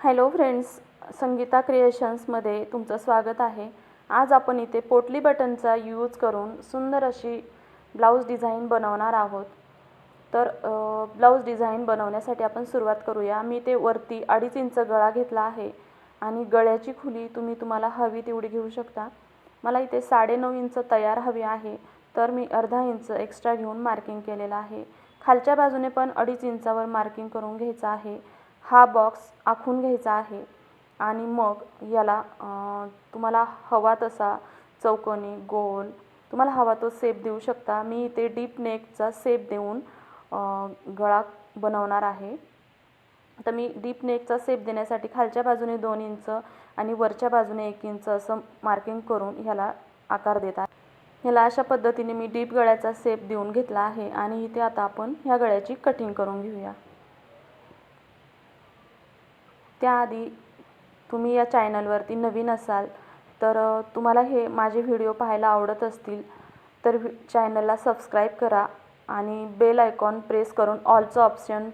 Hello friends Sangeeta क्रिएशन्समध्ये तुमचं स्वागत आहे. आज आपण इथे पोटली बटनचा यूज करून सुंदर अशी ब्लाऊज डिझाईन बनवणार आहोत. तर ब्लाऊज डिझाईन बनवण्यासाठी आपण सुरुवात करूया. मी ते वरती अडीच इंच गळा घेतला आहे आणि गळ्याची खुली तुम्ही तुम्हाला हवी तेवढी घेऊ शकता. मला इथे साडेनऊ इंच तयार हवी आहे तर मी अर्धा इंच एक्स्ट्रा घेऊन मार्किंग केलेलं आहे. खालच्या बाजूने पण अडीच इंचावर मार्किंग करून घ्यायचं आहे. हा बॉक्स आखून घ्यायचा आहे आणि मग याला तुम्हाला हवा तसा चौकोनी गोल तुम्हाला हवा तो सेप देऊ शकता. मी इथे डीप नेकचा सेप देऊन गळा बनवणार आहे. तर मी डीप नेकचा सेप देण्यासाठी खालच्या बाजूने दोन इंच आणि वरच्या बाजूने एक इंच असं मार्किंग करून ह्याला आकार देत आहे. ह्याला अशा पद्धतीने मी डीप गळ्याचा सेप देऊन घेतला आहे आणि इथे आता आपण ह्या गळ्याची कटिंग करून घेऊया. त्याआधी तुम्ही या चॅनलवरती नवीन असाल तर तुम्हाला हे माझे व्हिडिओ पाहायला आवडत असतील तर व्हि चॅनलला सबस्क्राईब करा आणि बेल आयकॉन प्रेस करून ऑलचं ऑप्शन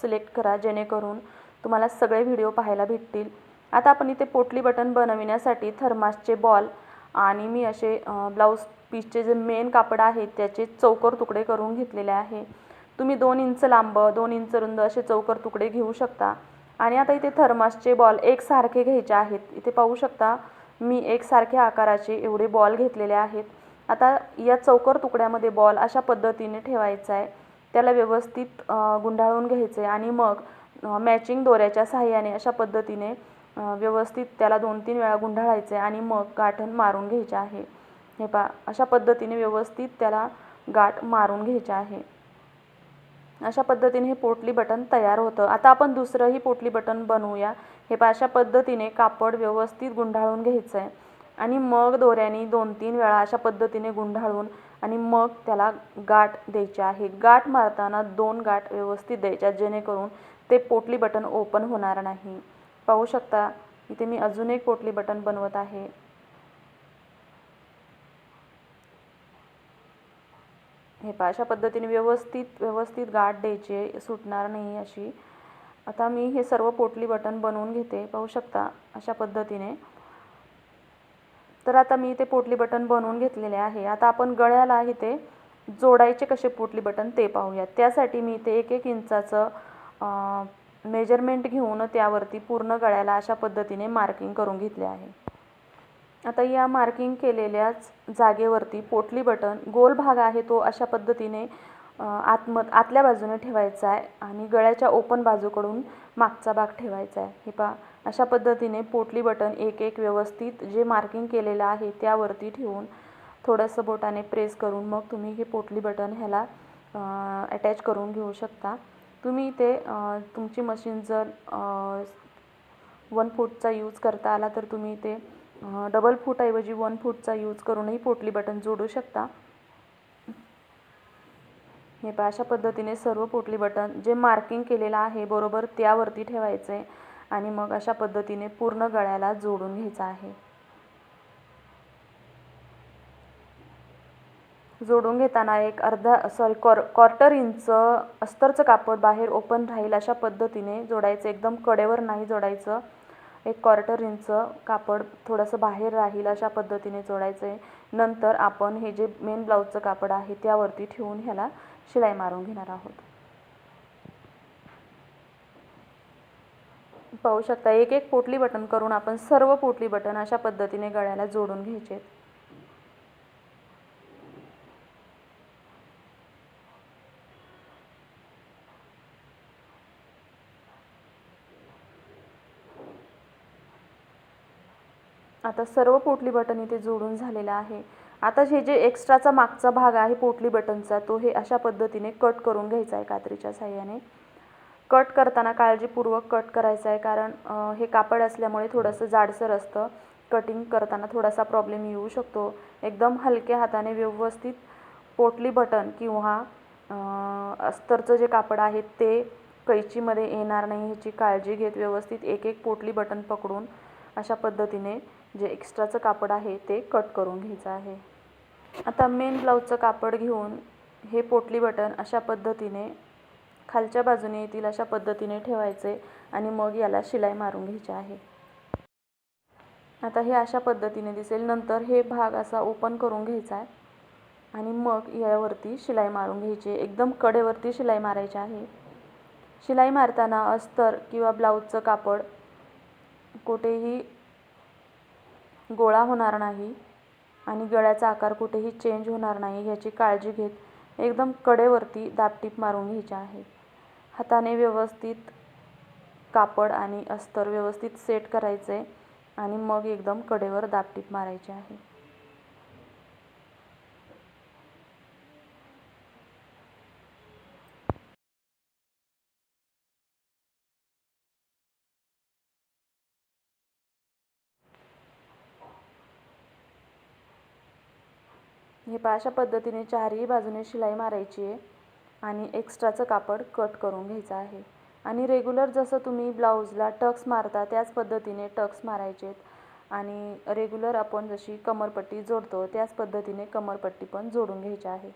सिलेक्ट करा जेणेकरून तुम्हाला सगळे व्हिडिओ पाहायला भेटतील. आता आपण इथे पोटली बटन बनविण्यासाठी थर्मासचे बॉल आणि मी असे ब्लाऊज पीसचे जे मेन कापड आहे त्याचे चौकर तुकडे करून घेतलेले आहे. तुम्ही दोन इंच लांब दोन इंच रुंद असे चौकर तुकडे घेऊ शकता. आणि आता इथे थर्मासचे बॉल एकसारखे घ्यायचे आहेत. इथे पाहू शकता मी एकसारख्या आकाराचे एवढे बॉल घेतलेले आहेत. आता या चौकर तुकड्यामध्ये बॉल अशा पद्धतीने ठेवायचा आहे. त्याला व्यवस्थित गुंडाळून घ्यायचं आणि मग मॅचिंग दोऱ्याच्या साहाय्याने अशा पद्धतीने व्यवस्थित त्याला दोन तीन वेळा गुंडाळायचं आहे आणि मग गाठण मारून घ्यायचे आहे. हे पा अशा पद्धतीने व्यवस्थित त्याला गाठ मारून घ्यायचे आहे. अशा पद्धतीने हे पोटली बटन तयार होतं. आता आपण दुसरंही पोटली बटन बनवूया. हे पा अशा पद्धतीने कापड व्यवस्थित गुंडाळून घ्यायचं आहे आणि मग दोऱ्याने दोन तीन वेळा अशा पद्धतीने गुंडाळून आणि मग त्याला गाठ द्यायची आहे. गाठ मारताना दोन गाठ व्यवस्थित द्यायच्या जेणेकरून ते पोटली बटन ओपन होणार नाही. पाहू शकता इथे मी अजून एक पोटली बटन बनवत आहे. हे पहा अशा पद्धतीने व्यवस्थित व्यवस्थित गाठ द्यायची आहे, सुटणार नाही अशी. आता मी हे सर्व पोटली बटन बनवून घेते पाहू शकता अशा पद्धतीने. तर आता मी इथे पोटली बटन बनवून घेतलेले आहे. आता आपण गळ्याला इथे जोडायचे कसे पोटली बटन ते पाहूयात. त्यासाठी मी इथे एक एक इंचाचं मेजरमेंट घेऊन त्यावरती पूर्ण गळ्याला अशा पद्धतीने मार्किंग करून घेतले आहे. आता या मार्किंग केलेल्याच जागेवरती पोटली बटन गोल भाग आहे तो अशा पद्धतीने आतम आतल्या बाजूने ठेवायचा आहे आणि गळ्याच्या ओपन बाजूकडून मागचा भाग ठेवायचा आहे. हे पहा अशा पद्धतीने पोटली बटन एक एक व्यवस्थित जे मार्किंग केलेलं आहे त्यावरती ठेवून थोडंसं बोटाने प्रेस करून मग तुम्ही हे पोटली बटन ह्याला अटॅच करून घेऊ शकता. तुम्ही ते तुमची मशीन जर वन फूटचा यूज करता आला तर तुम्ही ते डबल फूटऐवजी वन फूटचा यूज करूनही पोटली बटन जोडू शकता. हे पहा अशा पद्धतीने सर्व पोटली बटन जे मार्किंग केलेलं आहे बरोबर त्यावरती ठेवायचं आहे आणि मग अशा पद्धतीने पूर्ण गळ्याला जोडून घ्यायचं आहे. जोडून घेताना एक अर्धा सॉरी कॉर क्वार्टर इंच अस्तरचं कापड बाहेर ओपन राहील अशा पद्धतीने जोडायचं. एकदम कडेवर नाही जोडायचं. एक क्वार्टर इंच कापड थोडंसं बाहेर राहील अशा पद्धतीने जोडायचं. आहे नंतर आपण हे जे मेन ब्लाऊजचं कापड आहे त्यावरती ठेवून ह्याला शिलाई मारून घेणार आहोत. पाहू शकता एक एक पोटली बटन करून आपण सर्व पोटली बटन अशा पद्धतीने गळ्याला जोडून घ्यायचे आता सर्व पोटली बटन इथे जोडून झालेला आहे. आता हे जे एक्स्ट्राचा मागचा भाग आहे पोटली बटनचा तो हे अशा पद्धतीने कट करून घ्यायचा आहे कात्रीच्या साह्याने. कट करताना काळजीपूर्वक कट करायचं आहे कारण हे कापड असल्यामुळे थोडंसं जाडसर असतं. कटिंग करताना थोडासा प्रॉब्लेम येऊ शकतो. एकदम हलक्या हाताने व्यवस्थित पोटली बटन किंवा अस्तरचं जे कापड आहे ते कैचीमध्ये येणार नाही ह्याची काळजी घेत व्यवस्थित एक एक पोटली बटन पकडून अशा पद्धतीने जे एक्स्ट्राचं कापड आहे ते कट करून घ्यायचं आहे. आता मेन ब्लाऊजचं कापड घेऊन हे पोटली बटन अशा पद्धतीने खालच्या बाजूने येतील अशा पद्धतीने ठेवायचे आणि मग याला शिलाई मारून घ्यायची आहे. आता हे अशा पद्धतीने दिसेल. नंतर हे भाग असा ओपन करून घ्यायचा आहे आणि मग यावरती शिलाई मारून घ्यायची आहे. एकदम कडेवरती शिलाई मारायची आहे. शिलाई मारताना अस्तर किंवा ब्लाऊजचं कापड कुठेही गोळा होणार नाही आणि गळ्याचा आकार कुठेही चेंज होणार नाही ह्याची काळजी घेत एकदम कडेवरती दाबटीप मारून घ्यायची आहे. हाताने व्यवस्थित कापड आणि अस्तर व्यवस्थित सेट करायचे आणि मग एकदम कडेवर दाबटीप मारायची आहे. हे पहा अशा पद्धतीने चारही बाजूने शिलाई मारायची आहे आणि एक्स्ट्राचं कापड कट करून घ्यायचं आहे. आणि रेग्युलर जसं तुम्ही ब्लाऊजला टक्स मारता त्याच पद्धतीने टक्स मारायचे आहेत. आणि रेग्युलर आपण जशी कमरपट्टी जोडतो त्याच पद्धतीने कमरपट्टी पण जोडून घ्यायची आहे.